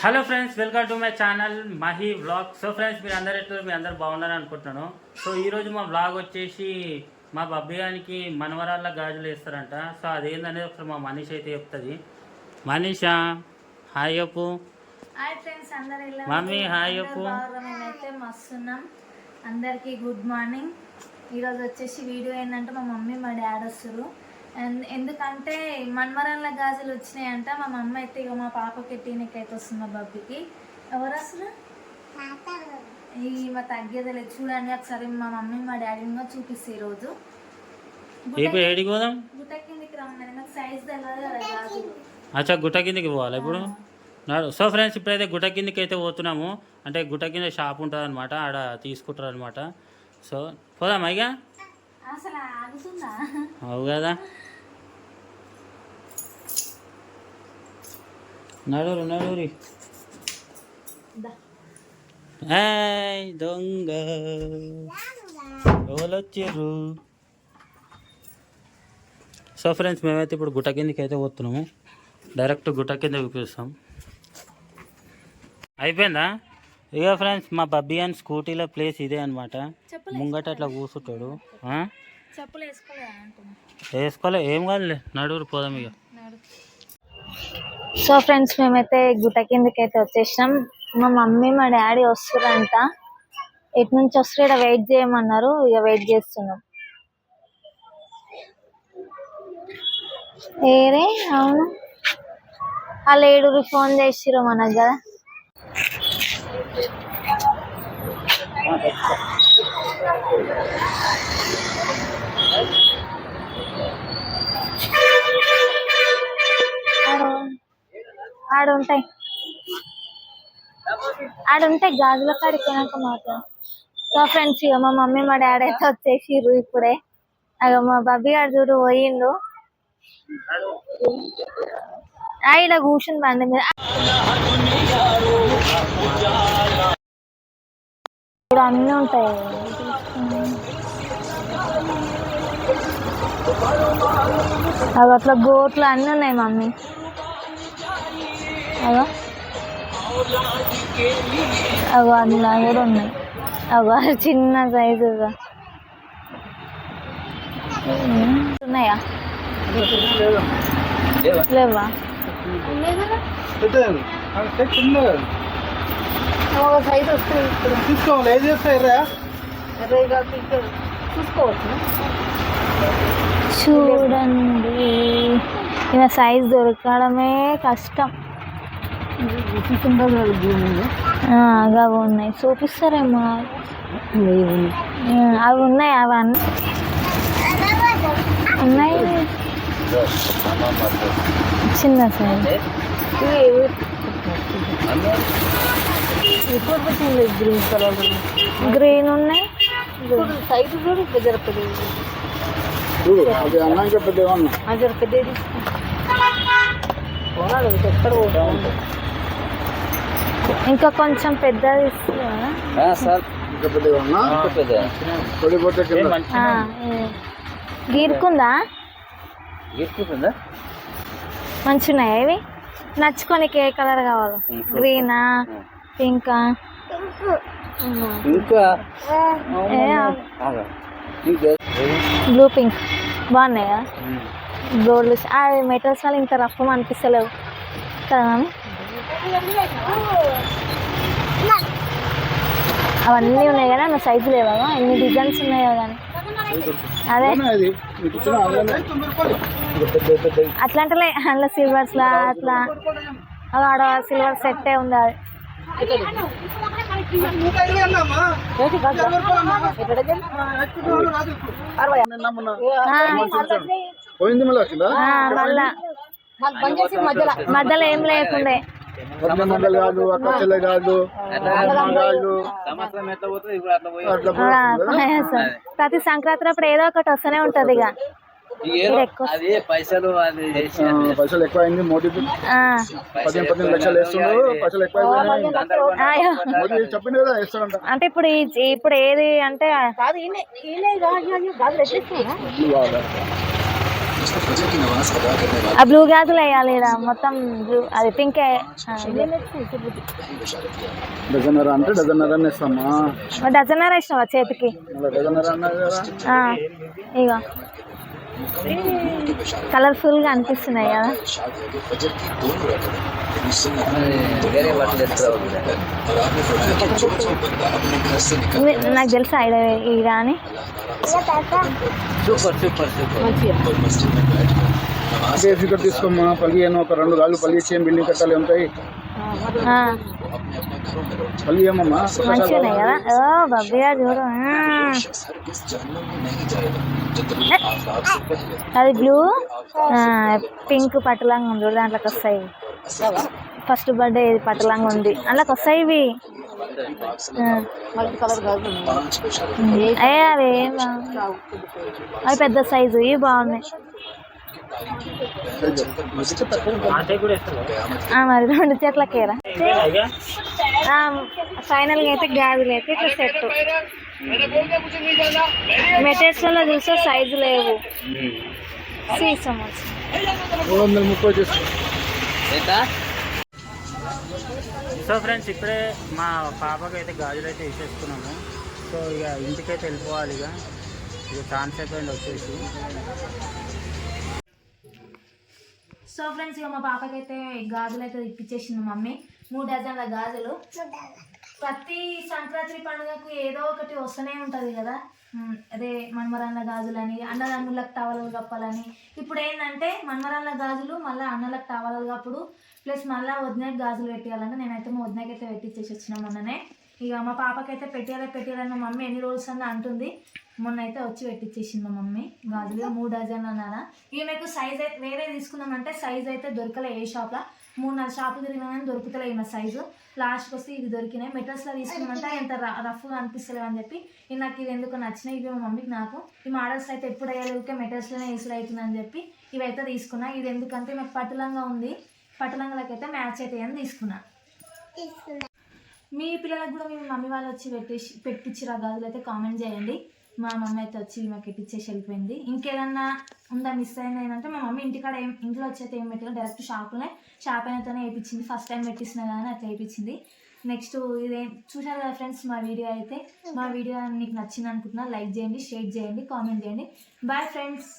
Hello friends welcome to my channel Mahi vlog so friends మీరు అందరు ఎట్లా మీ అందరు బాగున్నారు అనుకుంటున్నాను. సో ఈరోజు మా వ్లాగ్ వచ్చేసి మా బబ్బియానికి మనవరాళ్ళ గాజులు వేస్తారంట. సో అదేందనేది ఒకసారి మా మనీష్ అయితే చెప్తుంది. మనీషా హాయ్ చెప్పు. హాయ్ ఫ్రెండ్స్ అందరు మమ్మీ? హాయ్? మేమైతే మస్తున్నాం. అందరికీ గుడ్ మార్నింగ్ ఈరోజు వచ్చేసి వీడియో ఏంటంటే మా మమ్మీ మా డాడీ వస్తారు. ఎందుకంటే మన్మరాల గాజులు వచ్చినాయంట. మా మమ్మీ అయితే ఇక మా పాపకి అయితే వస్తుంది మా బబ్బికి. ఎవరు వస్తారు ఈ మా తగ్గేది లేదు చూడండి ఒకసారి మా మమ్మీ మా డాడీని కూడా చూపిస్తే ఈరోజు గుట్ట కిందికి నాకు సైజ్ తెలియదు కదా గాజులు. అచ్చా గుట్ట కిందకి పోవాలి ఇప్పుడు? సో ఫ్రెండ్స్ ఇప్పుడైతే గుట్ట కిందకి అయితే పోతున్నాము. అంటే గుట్ట కింద షాప్ ఉంటుంది అనమాట ఆడ తీసుకుంటారు అనమాట సో పోదాం అయ్యా అసలు ఆగుతుందా? అవు కదా. నడురు నడురి. ఏయ్ దొంగ. ఎవరొచ్చిర్రు? సో ఫ్రెండ్స్ మేమైతే ఇప్పుడు గుట్ట కిందకి అయితే పోతున్నాము. డైరెక్ట్ గుట్ట కింద చూపిస్తాం. అయిపోయిందా? ఇక ఫ్రెండ్స్ మా బబ్బీ అని స్కూటీలో ప్లేస్ ఇదే అనమాట ముంగట అట్లా కూర్చుంటాడు వేసుకోలే ఏం కాదులే. నడురు పోదాం ఇక సో ఫ్రెండ్స్ మేమైతే గుట్ట కిందకి అయితే వచ్చేసాం మా మమ్మీ మా డాడీ వస్తారంట. ఎటు నుంచి వస్తారు? ఇక్కడ వెయిట్ చేయమన్నారు. ఇక వెయిట్ చేస్తున్నాం. ఏరే అవును. వాళ్ళు ఏడుగురు ఫోన్ చేసిర్రు మనకు కదా. ఆడ ఉంటాయి ఆడ ఉంటాయి గాజుల కాడికి మాత్రం. సో ఫ్రెండ్స్ ఇక మా మమ్మీ మా డాడీ అయితే వచ్చేసిర్రు ఇప్పుడే. అగ మా బాబీ గారు చూడు పోయిండు. ఆ, కూర్చుని బండి మీద. ఇక్కడ అన్నీ ఉంటాయి. అవి అట్లా గోట్లు అన్నీ ఉన్నాయి మమ్మీ. అగో అగో అట్లా కూడా ఉన్నాయి. అగో చిన్న సైజుగా ఉన్నాయా? లేవా? ఒక సైజ్ వస్తుంది తీసుకోవాలి. ఏం చేస్తారా చూసుకోవచ్చు. చూడండి. ఈయన సైజ్ దొరకడమే కష్టం. అవి ఉన్నాయి. చూపిస్తారేమో. ఆ, అవి ఉన్నాయి అవన్నీ ఉన్నాయి. చిన్న సైజ్ గ్రీన్ కలర్ గ్రీన్ ఉన్నాయి సైజ్ కూడా పెద్ద అది పెద్దది ఎక్కడ పోతాం ఇంకా కొంచెం పెద్దది ఇస్తున్నా. సార్. ఇంకా పెద్ద గీరుకుందా? మంచి ఉన్నాయా ఇవి? నచ్చుకోనికి ఏ కలర్ కావాలి? గ్రీనా? పింకా? ఇంకా? Blue pink. బాగున్నాయా? గోల్డ్. అవి మెటల్స్ వల్ల ఇంత రఫ్ అనిపిస్తలేవు కదా అవన్నీ ఉన్నాయి కదా నా సైజు లేవా? ఎన్ని డిజైన్స్ ఉన్నాయో కానీ అదే. అట్లాంటిలే అందులో సిల్వర్స్ లా అట్లా. అవి ఆడ సిల్వర్ సెట్టే ఉంది అది. మళ్ళా మధ్యలో ఏం లేకుండే. కాదు అక్క చెల్లె కాదు. ప్రతి సంక్రాంతి అప్పుడు ఏదో ఒకటి వస్తూనే ఉంటది ఇక. పైసలు ఎక్కువ. అయింది మోడీ ఆ, పదిహేను పదిహేను లక్షలు వేస్తుండ్రు పైసలు ఎక్కువ చెప్పింది కదా అంటే ఇప్పుడు ఈ- ఇప్పుడు ఏది అంటే? ఆ బ్లూ గాజులు వేయాలి మొత్తం బ్లూ అది పింక్ డజన్నర అంటే డజన్నర ఇస్తామా? చేతికి? డజన్నర ఆ, ఇగో. కలర్ఫుల్గా అనిపిస్తున్నాయి కదా. నాకు తెలుసా ఈడ ఈడ అని సూపర్ సూపర్ సూపర్. ఇక్కడ తీసుకోమ్మా పల్లియను ఒక రెండు గాలు పల్లి ఇచ్చేయం బిల్డింగ్ కట్టాలి ఉంటాయి పల్లి ఏమమ్మా? మంచిగా ఉన్నాయి కదా? ఓ చూడు. అది బ్లూ పింక్ పట్టులంగా ఉంది దాంట్లోకి వస్తాయి. ఫస్ట్ బర్త్డే ఇది పట్టులంగా ఉంది. అందులోకి వస్తాయి. ఇవి అయ్యే అవి అవి పెద్ద సైజు ఇవి బాగున్నాయి. మరి రెండు చేతులకేరా. ఫైనల్గా అయితే గాజులు అయితే ఇట్లా సెట్. మెటీరియల్స్లో చూస్తే సైజు లేవు. సీసం మూడు వందల ముప్పై తీసుకో ఎంత సో ఫ్రెండ్స్ ఇప్పుడే మా పాపకి అయితే గాజులు అయితే వేసేసుకున్నాము. సో ఇక ఇంటికైతే వెళ్ళిపోవాలి ఇక. ఇక ఛాన్స్ అయిపోయింది వచ్చేసి. సో ఫ్రెండ్స్ ఇక మా పాపకైతే గాజులు అయితే ఇప్పించేసింది మమ్మీ. మూడు డజన్ల గాజులు. ప్రతి సంక్రాంతి పండుగకు ఏదో ఒకటి వస్తూనే ఉంటుంది కదా. అదే మన్మరాన్ల గాజులని అన్నదమ్ములకు టవలలు కప్పాలని. ఇప్పుడు ఏంటంటే మన్మరాన్న గాజులు మళ్ళీ అన్నలకు టవలలు కప్పుడు ప్లస్ మళ్ళీ వదినకి గాజులు పెట్టేయాలంటే. నేనైతే మా వదినకి అయితే పెట్టించేసి వచ్చిన మొన్ననే. ఇక మా పాపకైతే పెట్టేయాలి పెట్టేయాలని మా మమ్మీ ఎన్ని రోజులు అన్న అంటుంది. మొన్న అయితే వచ్చి పెట్టించేసింది మా మమ్మీ గాజులు మూడు డజన్ అన్నారా ఈమెకు సైజ్ అయితే వేరే తీసుకుందామంటే సైజ్ అయితే దొరకలే ఏ షాప్లో మూడు నాలుగు షాపులు తిరిగినా దొరుకుతలే ఈమె సైజు లాస్ట్కి వస్తే ఇది దొరికినాయి. మెటల్స్లో తీసుకున్నామంటే ఎంత రఫ్గా అనిపిస్తలేవు అని చెప్పి ఇది నాకు ఇది ఎందుకు నచ్చినాయి ఇవి మా మమ్మీకి నాకు. ఈ మోడల్స్ అయితే ఎప్పుడు అయ్యేలోకే మెటల్స్లోనే వేసుడు అవుతుంది అని చెప్పి ఇవి అయితే తీసుకున్నా. ఇది ఎందుకంటే మాకు పట్టులంగా ఉంది. పట్టులంగలకి అయితే మ్యాచ్ అవుతాయి అని తీసుకున్నా. మీ పిల్లలకు కూడా మీ మమ్మీ వాళ్ళు వచ్చి పెట్టేసి పెట్టించిన గాజులు అయితే కామెంట్ చేయండి. మా మమ్మీ అయితే వచ్చి మాకు పెట్టించేసి వెళ్ళిపోయింది. ఇంకేదన్నా ఉందా మిస్ అయింది ఏంటంటే మా మమ్మీ ఇంటికాడ ఏం ఇంట్లో వచ్చి అయితే ఏం పెట్టాలి డైరెక్ట్ షాప్లోనే షాప్ అయినతోనే వేయించింది. ఫస్ట్ టైం పెట్టిస్తున్నా కానీ అట్లా వేయించింది. నెక్స్ట్ ఇదే చూసారు కదా ఫ్రెండ్స్ మా వీడియో అయితే. మా వీడియో మీకు నచ్చింది అనుకుంటున్నా. లైక్ చేయండి షేర్ చేయండి కామెంట్ చేయండి. Bye friends